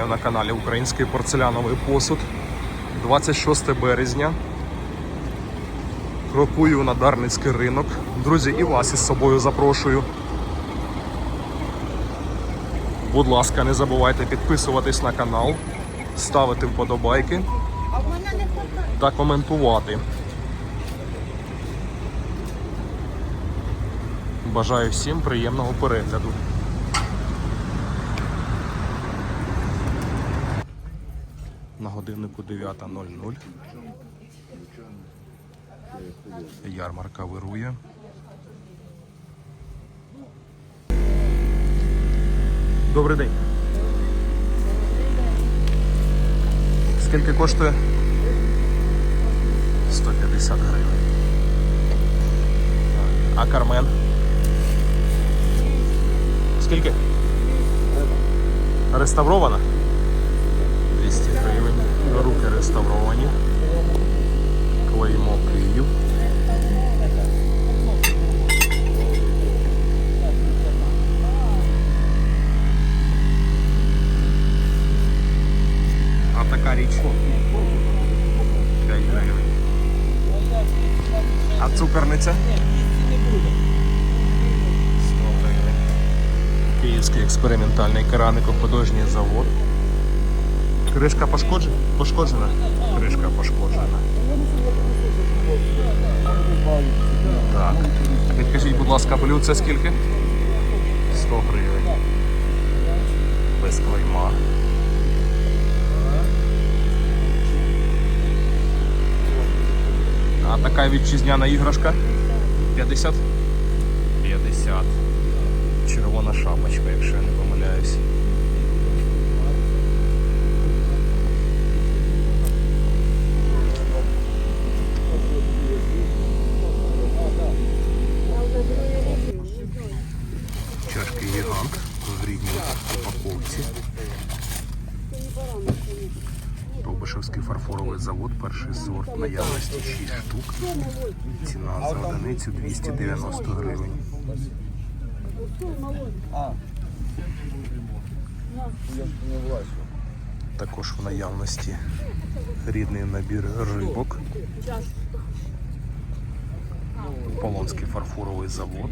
Вітаю на каналі Український порцеляновий посуд. 26 березня. Крокую на Дарницький ринок. Друзі, і вас із собою запрошую. Будь ласка, не забувайте підписуватись на канал, ставити вподобайки та коментувати. Бажаю всім приємного перегляду. Годиннику 9.00. Ярмарка вирує. Добрий день. Скільки коштує? 150 гривень. А кармен? Скільки? Реставрована? 200 гривень. Руки реставровані. Клеймо Київ. А така річ? 5 гривень. А цукерниця? 100 гривень. Київський експериментальний кераміко-художній завод. Кришка пошкоджена? Пошкоджена? Кришка пошкоджена. Так. Підкажіть, будь ласка, блюдце скільки? 100 гривень. Без клейма. А така вітчизняна іграшка? 50? 50. Червона шапочка, якщо я не помиляюсь. Чашки гігант в рідній упаковці. Довбишевський фарфоровий завод, перший сорт, наявності 6 штук. Ціна за одиницю 290 гривень. Також в наявності рідний набір рибок. Полонський фарфоровий завод.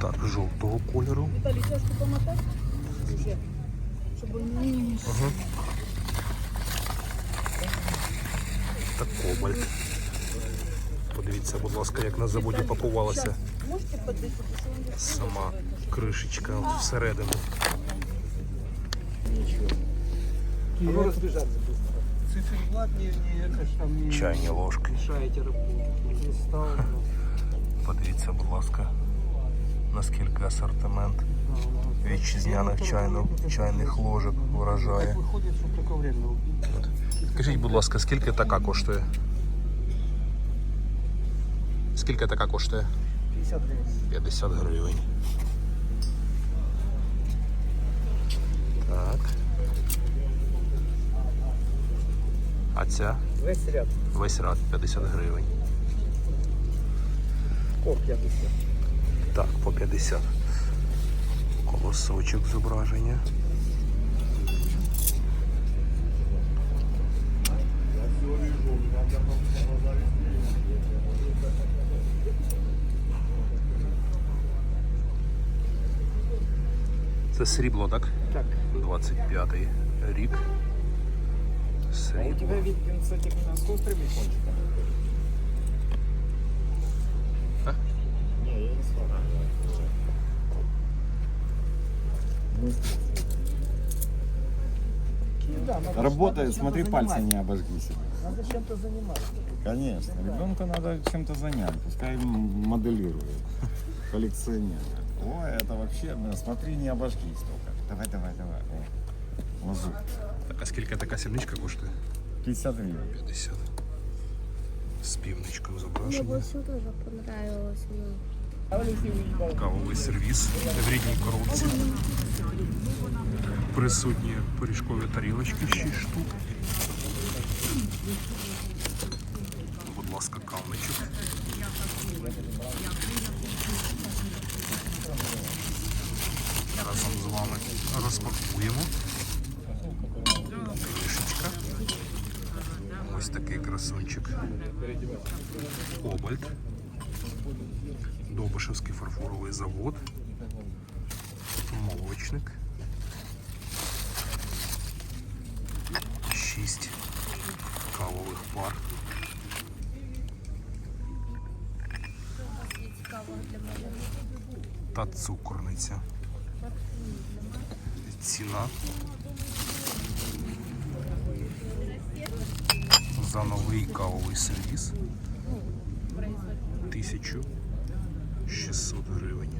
Так, жовтого кольору. Ага. Та кобальт. Подивіться, будь ласка, як на заводі пакувалася сама кришечка от всередину. Оно разбежаться быстро. Циферблат не, не это ж там не Чайні ложки. мешаете работать. Не стал, но, Подивіться, будь ласка, наскільки асортимент да, вітчизняних чайних, чайних ложок вражає. Выходит, что только время убить. От. Скажіть, будь ласка, скільки така коштує? Скільки така коштує? 50 гривен. 50 гривень. Так. А ця Весь ряд. весь ряд 50 гривень. По 50. Так, по 50. Колосочок зображення. Це срібло, так? Так. 25-й рік. А у Срібло. тебя вид с этим с острыми кончиками? А? Не, я не смотрю. Работает, смотри, пальцы не обожги себе. Надо чем-то заниматься. Конечно, ребенку надо чем-то занять, пускай м- моделирует, коллекционирует. Ой, это вообще, ну, смотри, не обожгись только. Давай, давай, давай. О, лазу. Так, а скільки така сільничка коштує? 50 гривен. 50. З півничком Мне зображення. больше тоже понравилось. ну. Кавовий сервіс в рідній коробці. Присутні пиріжкові тарілочки 6 штук. Будь ласка, кавничок. разом з вами розпакуємо. Кришечка. Ось такий красунчик. Кобальт. Добишевський фарфоровий завод. Молочник. 6 кавових пар. Та цукорниця. Ціна. За новий кавовий сервіс 1600 гривень.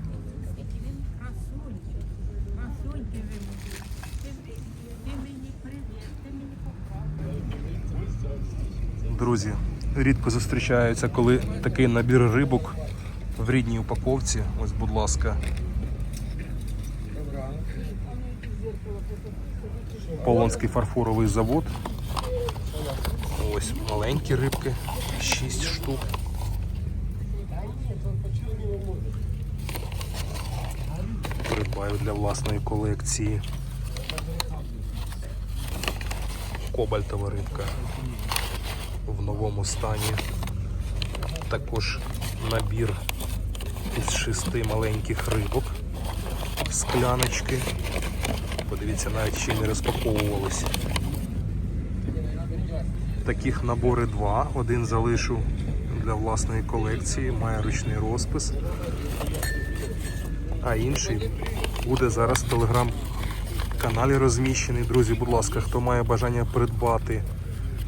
Друзі, рідко зустрічаються, коли такий набір рибок в рідній упаковці. Ось, будь ласка. Полонський фарфоровий завод. Ось маленькі рибки, 6 штук. Придбаю для власної колекції. Кобальтова рибка в новому стані. Також набір із шести маленьких рибок, скляночки. Подивіться, навіть ще не розпаковувалися. Таких набори два. Один залишу для власної колекції, має ручний розпис. А інший буде зараз в телеграм-каналі розміщений. Друзі, будь ласка, хто має бажання придбати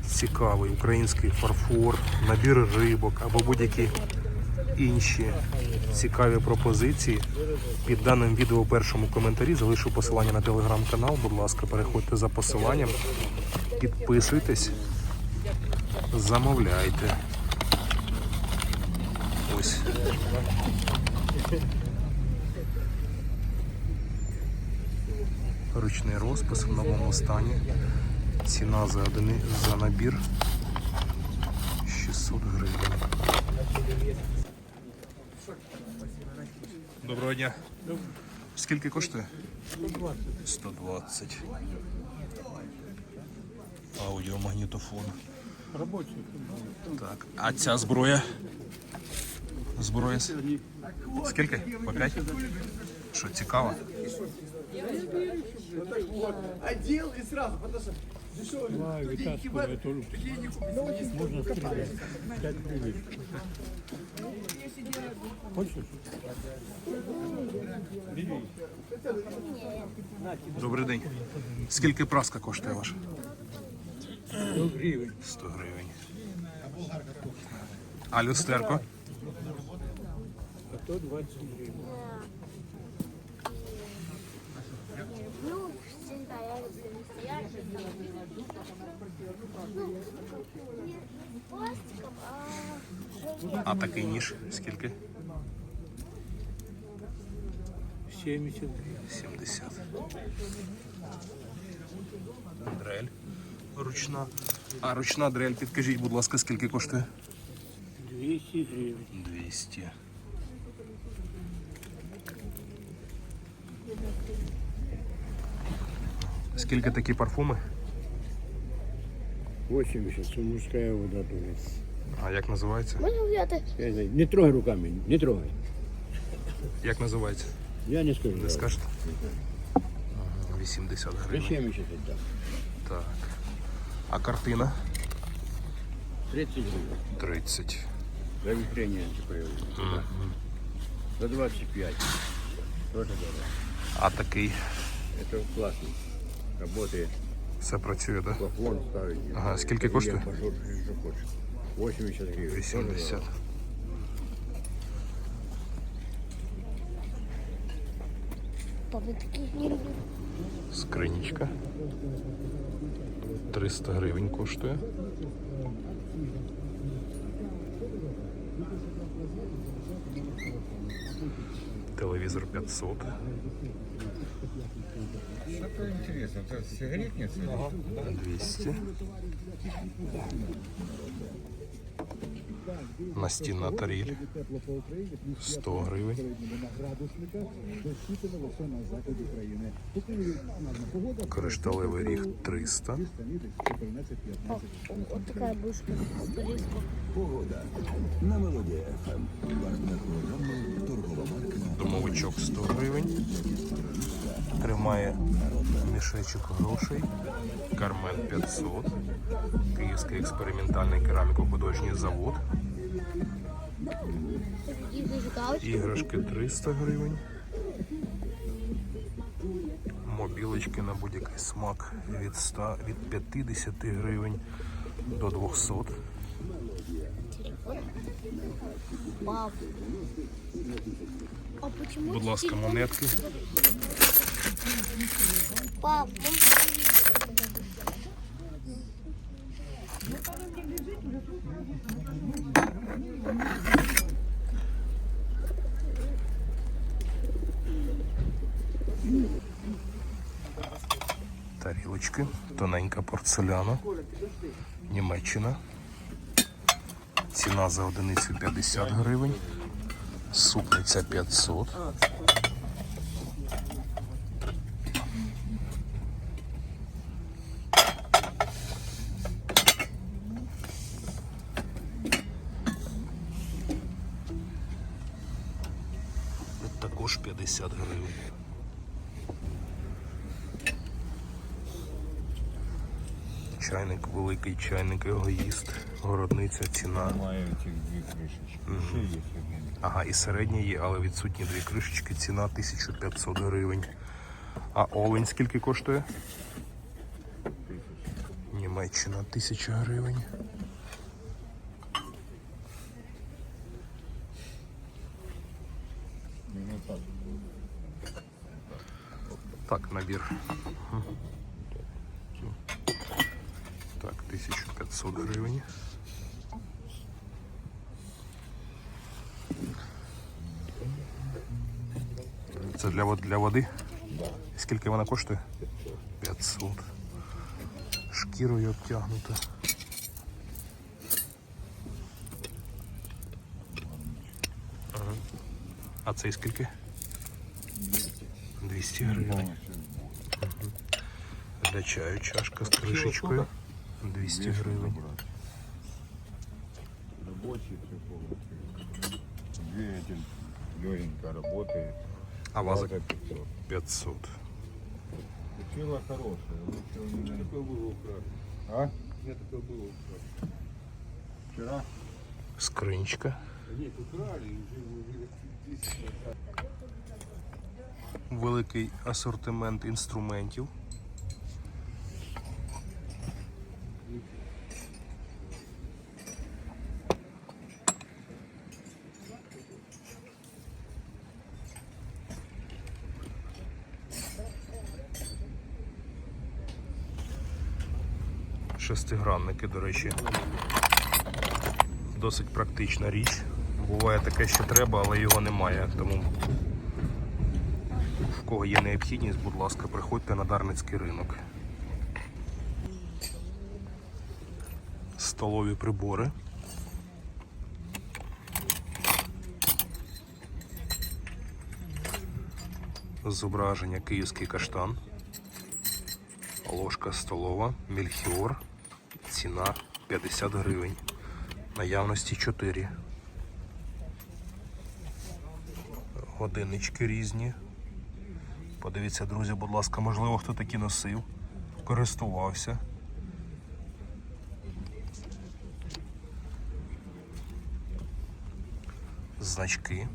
цікавий український фарфор, набір рибок або будь-які інші цікаві пропозиції. Під даним відео у першому коментарі залишу посилання на телеграм-канал. Будь ласка, переходьте за посиланням, підписуйтесь, замовляйте. Ось. Ручний розпис в новому стані. Ціна за один за набір 600 гривень. Доброго дня. Скільки коштує? 120. Аудіомагнітофон. Робочий. Так. А ця зброя? Зброя. с- Скільки? По 5? Що, цікаво? Отдел и сразу, потому Что Знаю, вытаскиваю тоже. Можно стрелять. Пять привычек. Хочешь? Добрий день. Скільки праска коштує ваша? 100 гривен. 100 гривень. А люстерко? А то 20 гривен. Ну, всегда я люблю настоящий. Ну, не пластиком, а такий ніж скільки? 70 гривен. 70. Дрель ручна. А ручна дрель, підкажіть, будь ласка, скільки коштує? 200 гривен. 200. Скільки такі парфуми? 80, це мужская вода тоже. А як називається? можна взяти Я знаю, Не трогай руками, не трогай. Як називається? Я не скажу. Не скажете? Ага, 80 гривень. Зачем еще отдам? Так. А картина? 30 гривен. 30. За вихрение антиприводное. За 25. Тоже дорого. А такий. Это классно. Работает. Все працює, так? Да? Плафон ставить. Ага, скільки коштує? пошел, что хочешь. 80 гривен. Тоже 80. дорого. Папа таких не люблю. Скринічка. 300 гривень коштує. Телевізор 500. Что-то интересно. Это сигаретница? или 200. Настінна таріль 100 гривень. Кришталевий ріг 300. Вот такая бушка с турецкого. На мелодія ФМ. Партнер програми торгова марка Домовичок 100 гривень. Тримає мішечок грошей. Кармен 500. Київський експериментальний кераміко-художній завод. Іграшки 300 гривень. Мобілочки на будь-який смак від 100, від 50 гривень до 200. Пап. А Будь ласка, монетки. Пап, можно Тарілочки, тоненька порцеляна, Німеччина. Ціна за одиницю 50 гривень. Супниця 500. Тут також 50 гривень. Великий чайник, егоїст, городниця, ціна. Маю этих две крышечки. Еще есть одна. Ага, і середня є, але відсутні дві кришечки, ціна 1500 гривень. А олень скільки коштує? Німеччина 1000 гривень. Ну. Так, набір. 1500 гривень. Це для, вод- для води? Скільки вона коштує? 500. Шкірою обтягнута. Ага. А цей скільки? 200 гривень. Полностью. Для чаю чашка з кришечкою. 200 гривень. Рабочий все полностью. Двигатель легенько работает. А ваза Ваза 500. 500. Учила хорошая. Лучше у меня... Такое было украдено. А? У меня такое было украдено. Вчера? Скринічка. Да Нет, украли, и уже его тысячи. Великий асортимент інструментів. Шестигранники, до речі, досить практична річ. Буває таке, що треба, але його немає. Тому в кого є необхідність, будь ласка, приходьте на Дарницький ринок. Столові прибори. Зображення київський каштан. Ложка столова, мельхіор. Ціна 50 гривень. Наявності 4. Годиннички різні. Подивіться, друзі, будь ласка, можливо, хто такі носив, користувався. Значки.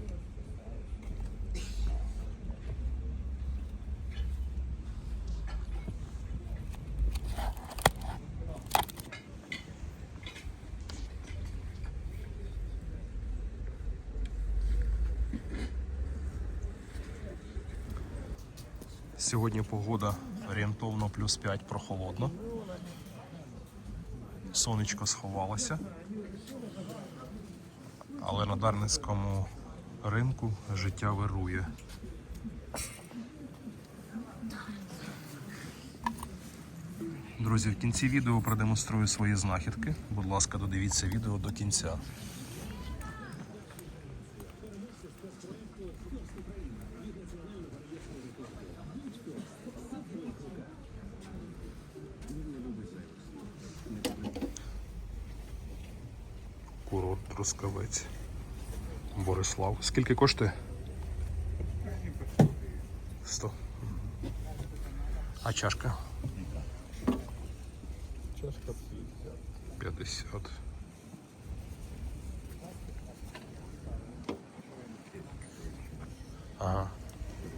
Сьогодні погода орієнтовно плюс 5 прохолодно. Сонечко сховалося. Але на Дарницькому ринку життя вирує. Друзі, в кінці відео продемонструю свої знахідки. Будь ласка, додивіться відео до кінця. Трускавець. Борислав. Скільки коштує? 100. А чашка? Чашка 50. Ага.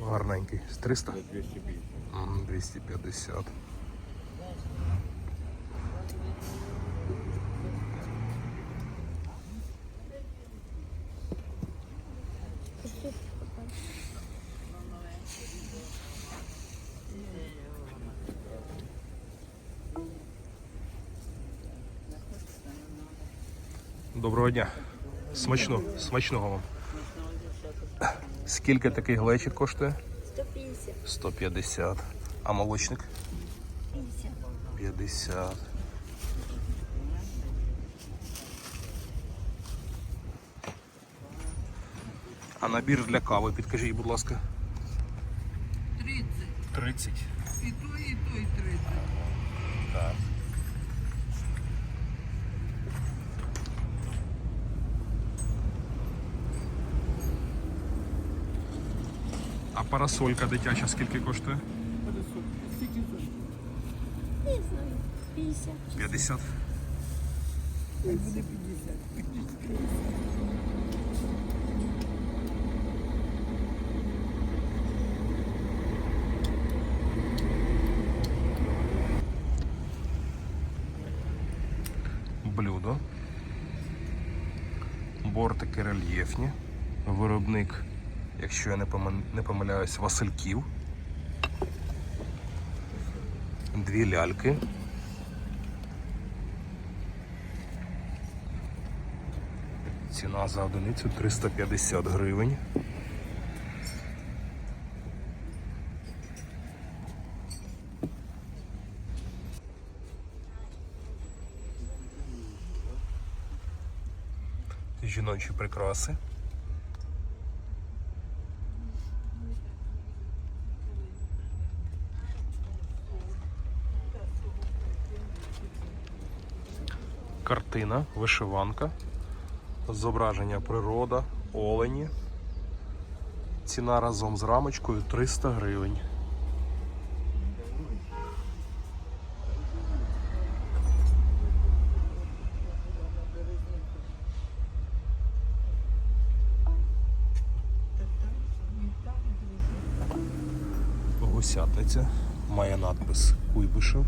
Гарненький. З 300? 250. М, 250. Доброго дня. Смачно, смачного вам. Скільки такий глечик коштує? 150. 150. А молочник? 50. 50. А набір для кави, підкажіть, будь ласка. 30. 30. І то, і то, і 30. Так. Парасолька дитяча скільки коштує? Не знаю. 50. 50. Блюдо. Бортики рельєфні. Виробник, якщо я не помиляюсь, Васильків. Дві ляльки. Ціна за одиницю 350 гривень. Жіночі прикраси. Картина, вишиванка. Зображення природа, олені. Ціна разом з рамочкою 300 гривень. Гусятниця має надпис Куйбишев.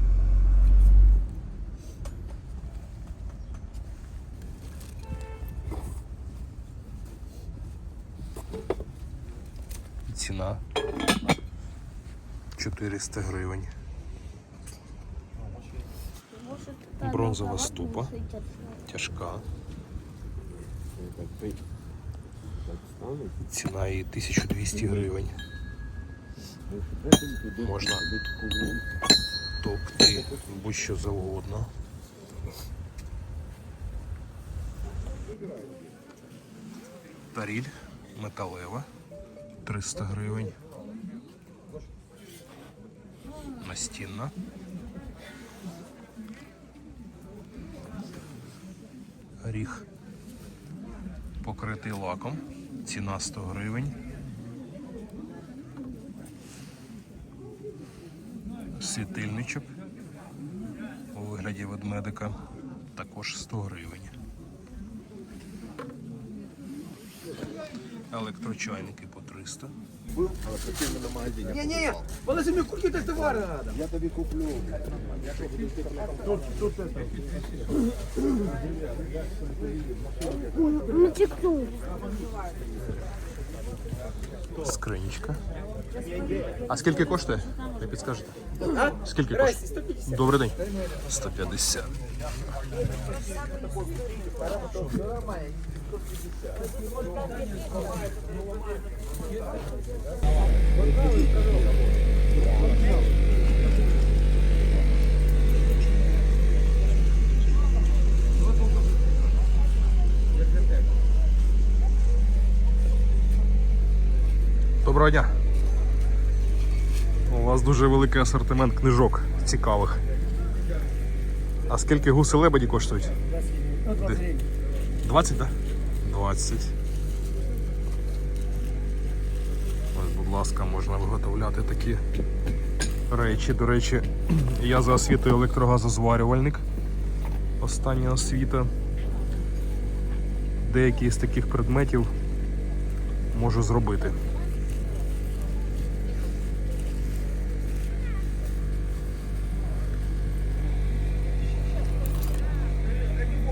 Ціна 400 гривень. Бронзова ступа. Тяжка. Ціна її 1200 гривень. Можна товкти будь-що завгодно. Таріль металева. 300 гривень. Настінна. Ріг покритий лаком. Ціна 100 гривень. Світильничок у вигляді ведмедика також 100 гривень. Електрочайники по 300. Не-не, положи мне курки, так товары надо. Я тебе куплю. Ну, тикнул. Скринічка. А скільки коштує? Не підскажете? Скільки коштує? Добрий день. 150. Доброго дня! У вас дуже великий асортимент книжок цікавих. А скільки гуси лебеді коштують? 20, так? Да? 20. Ось, будь ласка, можна виготовляти такі речі. До речі, я за освітою електрогазозварювальник. Остання освіта. Деякі з таких предметів можу зробити.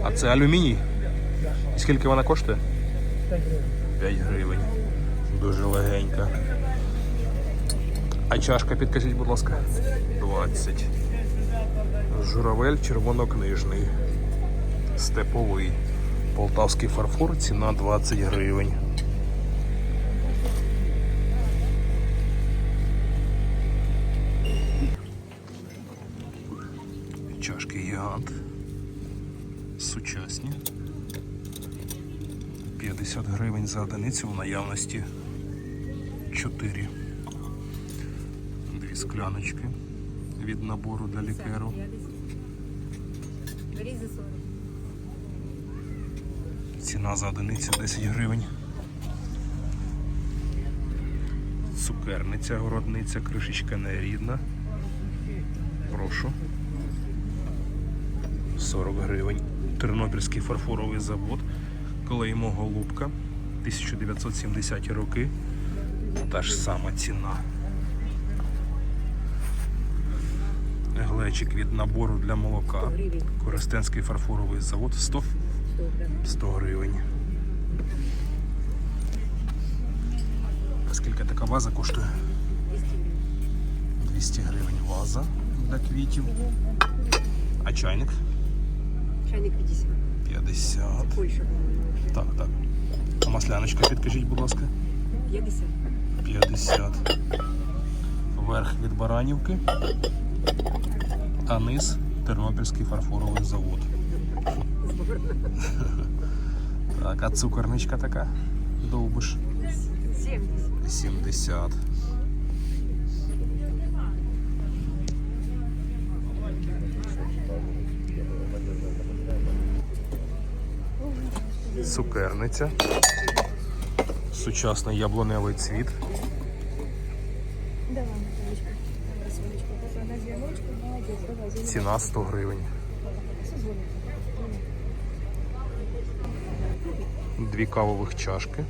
А це алюміній? І скільки вона коштує? 5 гривень. Дуже легенька. А чашка, підкажіть, будь ласка. 20. Журавель червонокнижний. Степовий. Полтавський фарфор, ціна 20 гривень. 50 гривень за одиницю в наявності 4. Дві скляночки від набору для лікеру. Ціна за одиницю 10 гривень. Цукерниця, городниця, кришечка нерідна. Прошу. 40 гривень. Тернопільський фарфоровий завод. Клеймо Голубка. 1970 роки. Та ж сама ціна. Глечик від набору для молока. Коростенський фарфоровий завод 100 100 гривень. Скільки така ваза коштує? 200 гривень ваза для квітів. А чайник? Чайник 50. 50. Польща, по-моему. Так, так. А масляночка, підкажіть, будь ласка. 50. 50. Верх від Баранівки. А низ Тернопільський фарфоровий завод. Так, а цукорничка така? Довбиш. 70. 70. Цукерниця. Сучасний яблуневий цвіт. Ціна 100 гривень. Дві кавових чашки.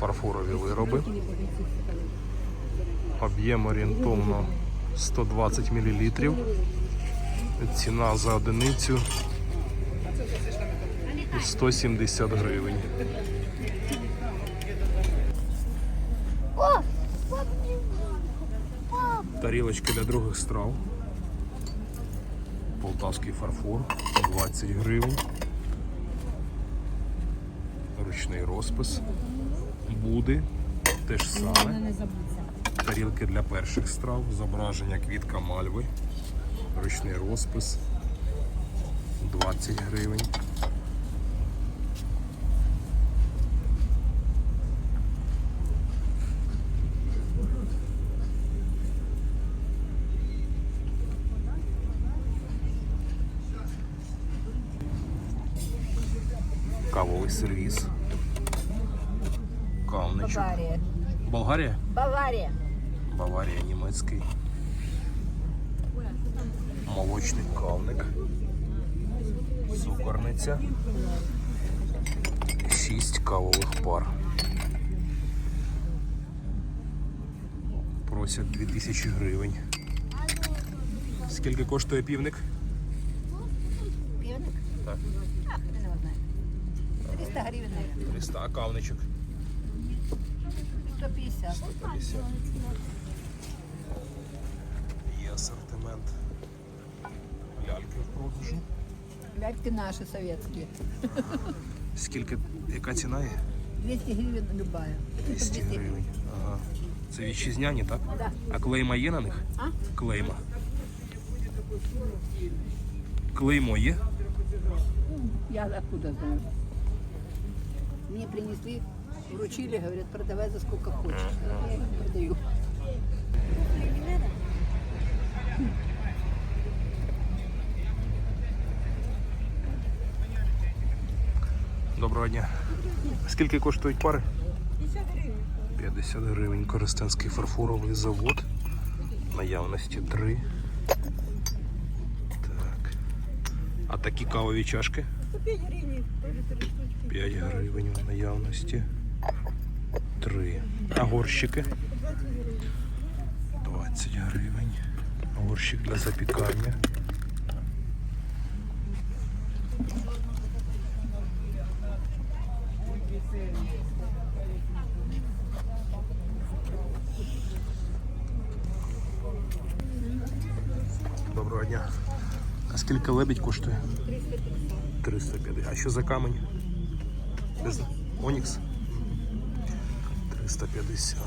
Фарфорові вироби. Об'єм орієнтовно 120 мл. Ціна за одиницю 170 гривень. Тарілочки для других страв. Полтавський фарфор 20 гривень. Ручний розпис. Буди те ж саме. Тарілки для перших страв, зображення квітка мальви, ручний розпис 20 гривень. Кавовий сервіс. Кавничок. Бавария. Болгарія? Бавария. Баварія німецький. Молочний кавник. Цукорниця. Шість кавових пар. Просять 2000 гривень. Скільки коштує півник? Пивник? Так. А, его знает. 300 гривен, наверное. 300, а кавничок? 150. 150. Є асортимент. Ляльки в продажу. Ляльки наши советские. Скільки, яка ціна є? 200 гривен любая. 200 гривень. Ага. Це вітчизняні, так? Да. А клейма є на них? А? Клейма. Клеймо є? Я откуда знаю? Мне принесли, вручили, говорят, продавай за сколько хочешь. Я их продаю. Доброго дня. Скільки коштують пари? 50 гривень. Коростенський фарфоровий завод. Наявності 3. Так. А такі кавові чашки? 5 гривень. 5 гривень в наявності. 3. А горщики? 20 гривень. Горщик для запікання. скільки лебідь коштує? 350. А що за камінь? Не знаю. Онікс? 350.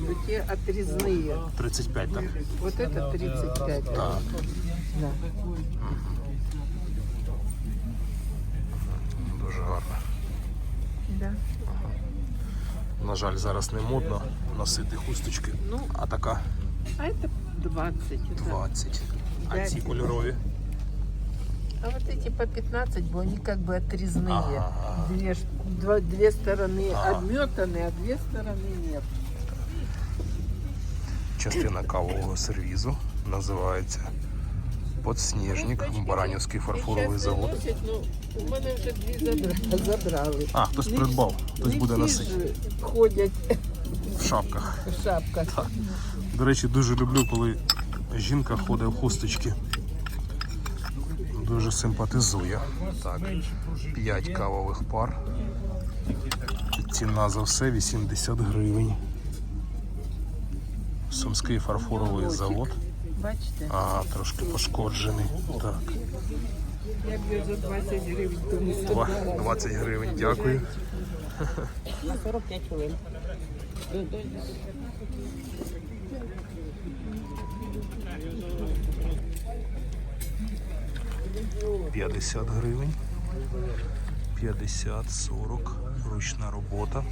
Вот те отрезные. 35, так? Вот это 35. Так. Да. жаль, зараз не модно носити хусточки. Ну. а така А это 20. это. 20. А Да. ці кольорові. А вот эти по 15, бо они как бы отрезные. Ага. Две, ш- два- две стороны Ага. обметаны, а две стороны нет. Частина кавового сервізу називається Подсніжник, Баранівський фарфоровий завод. Ну, у мене вже дві забра- забрали. А, хтось придбав, хтось буде носити Ходять в шапках. в шапках. До речі, дуже люблю, коли жінка ходить в хусточки. Дуже симпатизує. Так, 5 кавових пар. Ціна за все 80 гривень. Сумський фарфоровий завод. Бачите? Ага, трошки пошкоджений. Так, Я б'ю за 20 гривень, тому що Два- 20 гривень, дякую. на 45 хвилин. 50 гривень. 50, 40, ручна робота.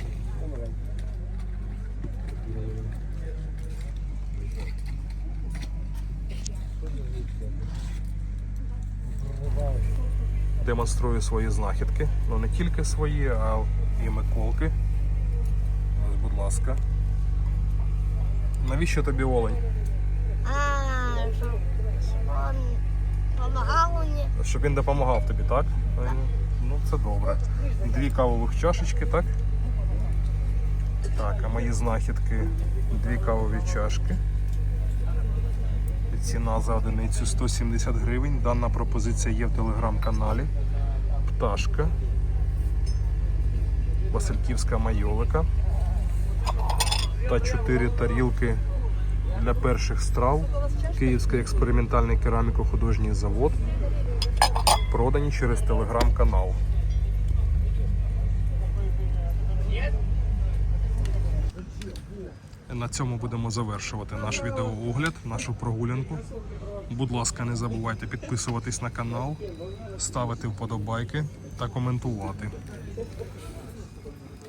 Демонструю свої знахідки. Ну не тільки свої, а і Миколки. Ось, будь ласка. Навіщо тобі олень? А, щоб он помагав мені. Щоб він допомагав тобі, так? Е, Ну, це добре. Дві кавових чашечки, так? Так, а мої знахідки дві кавові чашки. Ціна за одиницю 170 гривень. Дана пропозиція є в телеграм-каналі. Пташка. Васильківська майолика. Та чотири тарілки для перших страв. Київський експериментальний кераміко-художній завод продані через телеграм-канал. На цьому будемо завершувати наш відеоогляд, нашу прогулянку. Будь ласка, не забувайте підписуватись на канал, ставити вподобайки та коментувати.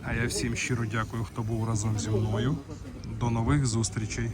А я всім щиро дякую, хто був разом зі мною. До нових зустрічей!